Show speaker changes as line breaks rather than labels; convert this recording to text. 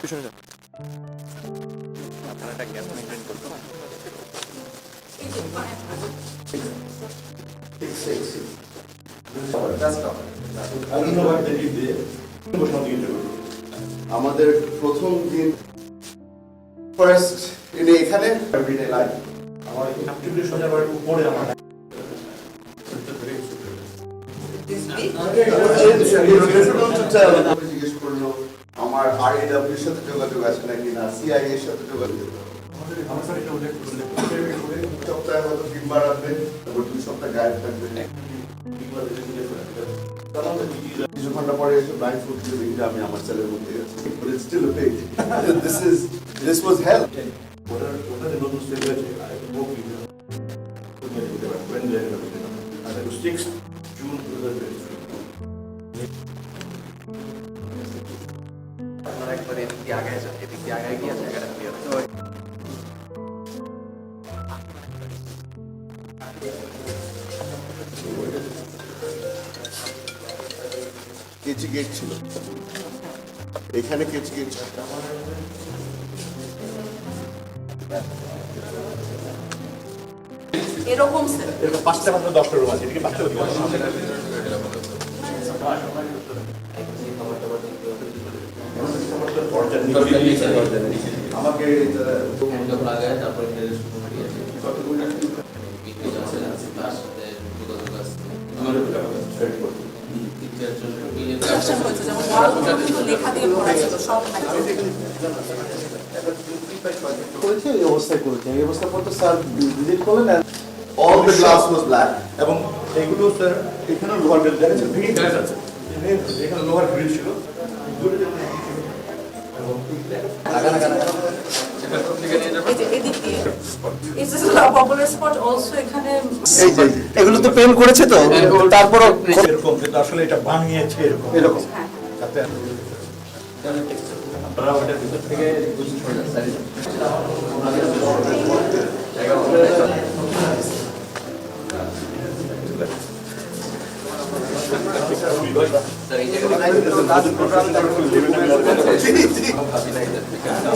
পিছনে যান।
আপনারা একটা গ্যাপ মেনটেন করতে
আমাদের প্রথম দিন ফার্স্ট ইনি এখানে এভরিডে লাইফ
আমার অ্যাক্টিভিটি সোজাবার উপরে আমার
জিজ্ঞেস করল আমার আর এর সাথে যোগাযোগ আছে নাকি? না সিআই এর সাথে যোগাযোগ
আমার স্যার এটা উল্লেখ উল্লেখ করে
সপ্তাহে হয়তো তিনবার আসবে। তারপর দুই সপ্তাহ গায়েব থাকবে। কিছু ঘণ্টা পরে এসে ব্লাইন্ড ফুড দিয়ে দেখি আমি আমার সেলের মধ্যে আছি। But it's still a page this is this was help
ওটার ওটাতে নতুন স্টেপ আছে আর একটা বুক লিখে দাও তুমি when they are and that was 6th June 2023
দিয়ে আগে এদিক দিয়ে আগে গিয়ে জায়গাটা ক্লিয়ার
কেচি গেট ছিল এখানে কেচি গেট
এরকম
পাঁচটা মাত্র দশটা রুম আছে। এদিকে পাঁচটা রুম আছে
আমাকে
যখন আগে তারপরে কতগুলো পিকনিক আছে তার সাথে যোগাযোগ আছে তিন চারজন মিলে
কোশ্চেন হয়েছে যেমন ওয়ালগুলো কিন্তু লেখা দিয়ে নাই
করেছে এই অবস্থায় করেছে। এই স্যার ভিজিট করলেন
all the glass was black
এবং এগুলো স্যার এখানে লোহার গ্রিল দেখা যাচ্ছে এখানে লোহার গ্রিল ছিল।
এগুলো তো পেন করেছে তো তারপরও
এরকম কিন্তু আসলে এটা বানিয়েছে এরকম।
এরকম।
হ্যাঁ
আপনারা ওটার ভিতর থেকে
স্যার এই জায়গাটা Gracias.